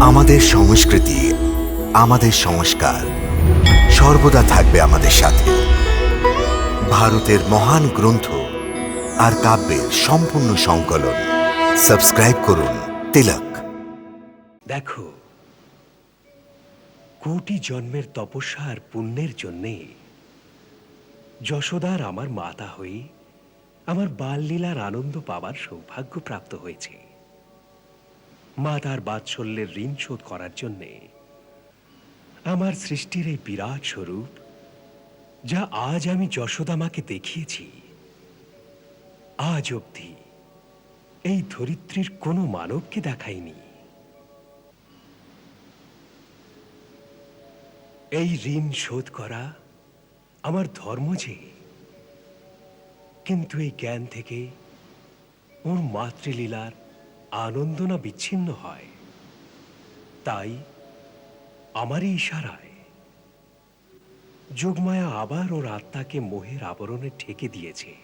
আমাদের সংস্কৃতি, আমাদের সংস্কার সর্বদা থাকবে আমাদের সাথে। ভারতের মহান গ্রন্থ আর কাব্যের সম্পূর্ণ সংকলন। সাবস্ক্রাইব করুন তিলক। দেখো, কোটি জন্মের তপস্যা আর পুণ্যের জন্যে যশোদার আমার মাতা হয়ে আমার বাললীলার আনন্দ পাবার সৌভাগ্য প্রাপ্ত হয়েছে। মা তার বাৎসল্যের ঋণ শোধ করার জন্যে। আমার সৃষ্টির এই বিরাট স্বরূপ, যা আজ আমি যশোদা মাকে দেখিয়েছি, আজ অবধি এই ধরিত্রীর কোনো মানবকে দেখাইনি। এই ঋণ শোধ করা আমার ধর্ম যে, কিন্তু এই জ্ঞান থেকে ওর মাতৃলীলার আনন্দ না বিচ্ছিন্ন হয়। তাই আমারই ইশারায় যোগমায়া আবার ওর আত্মাকে মোহের আবরণে ঠেকে দিয়েছে।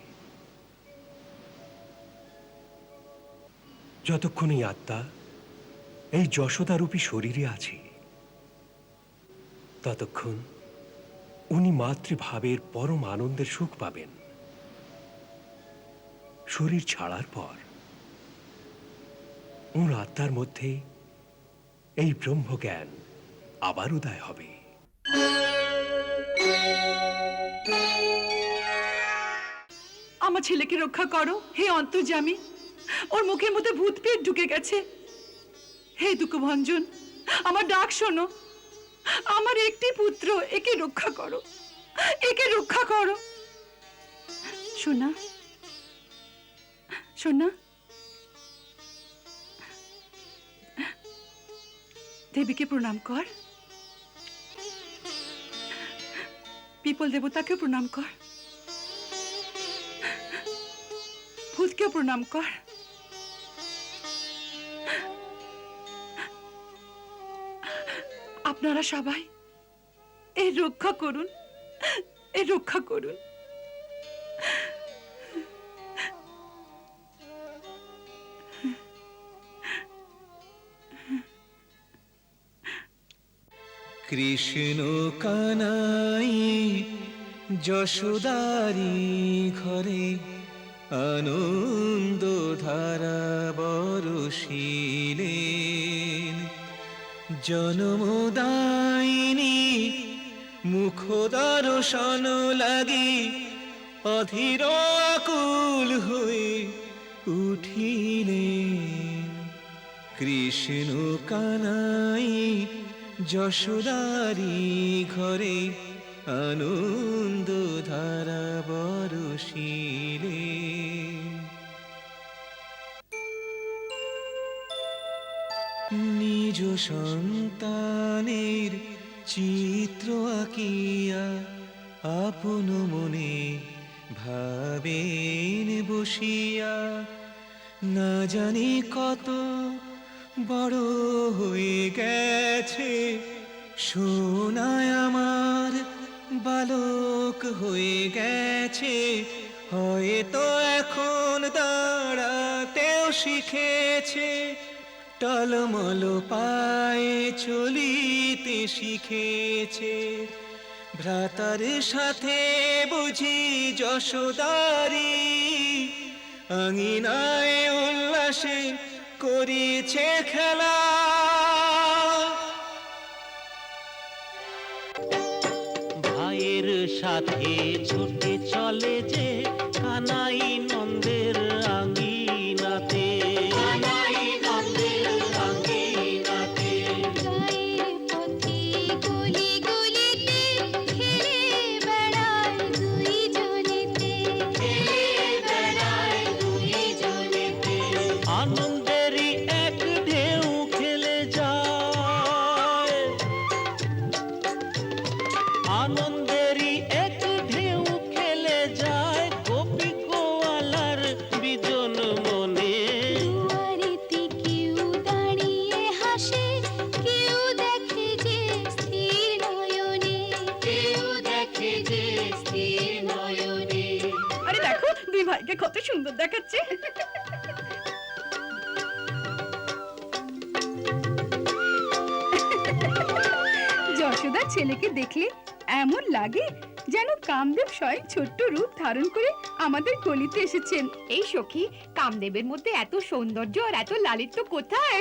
যতক্ষণ এই আত্মা এই যশোদারূপী শরীরে আছে, ততক্ষণ উনি মাতৃভাবের পরম আনন্দের সুখ পাবেন। শরীর ছাড়ার পর ওর আত্মার মধ্যে এই ব্রহ্মজ্ঞান আবার উদয় হবে। আমার ছেলেকে রক্ষা করো। হে অন্তর্জামী ওর মুখের মধ্যে ভূত পেট ঢুকে গেছে। হে দুঃখভঞ্জন, আমার ডাক শোনো। আমার একটি পুত্র, একে রক্ষা করো। একে রক্ষা করো। সোনা সোনা। দেবীকে প্রণাম কর। পিপল দেবতাকে প্রণাম কর। ভূতকে প্রণাম কর। আপনারা সবাই এর রক্ষা করুন। এর রক্ষা করুন। কৃষ্ণ কানাই যশোদারি ঘরে আনন্দ ধারা বরশিলেন জনমদায়িনী মুখ দর্শন লাগি অধীর আকুল হয়ে উঠিলেন। কৃষ্ণ কানাই যশোদারি ঘরে আনন্দ ধারা বরশিলে নিজ সন্তানের চিত্র আঁকিয়া আপন মনে ভাবেন বসিয়া। না জানি কত বড় হয়ে গেছে, সোনায় আমার বালক হয়ে গেছে। হয়তো এখন দাঁড়াতেও শিখেছে, টলমল পায়ে চলিতে শিখেছে। ভ্রাতার সাথে বুঝি যশোদারি, আঙিনায় উল্লাসে করিছে খেলা। ভাইয়ের সাথে ছুটে চলে যে আমাকে কত সুন্দর দেখাচ্ছে। যশোদা ছেলেকে দেখলে এমন লাগে যেন কামদেব স্বয়ং ছোট্ট রূপ ধারণ করে আমাদের গলিতে এসেছেন। এই সখী, কামদেবের মধ্যে এত সৌন্দর্য আর এত লালিত্য কোথায়?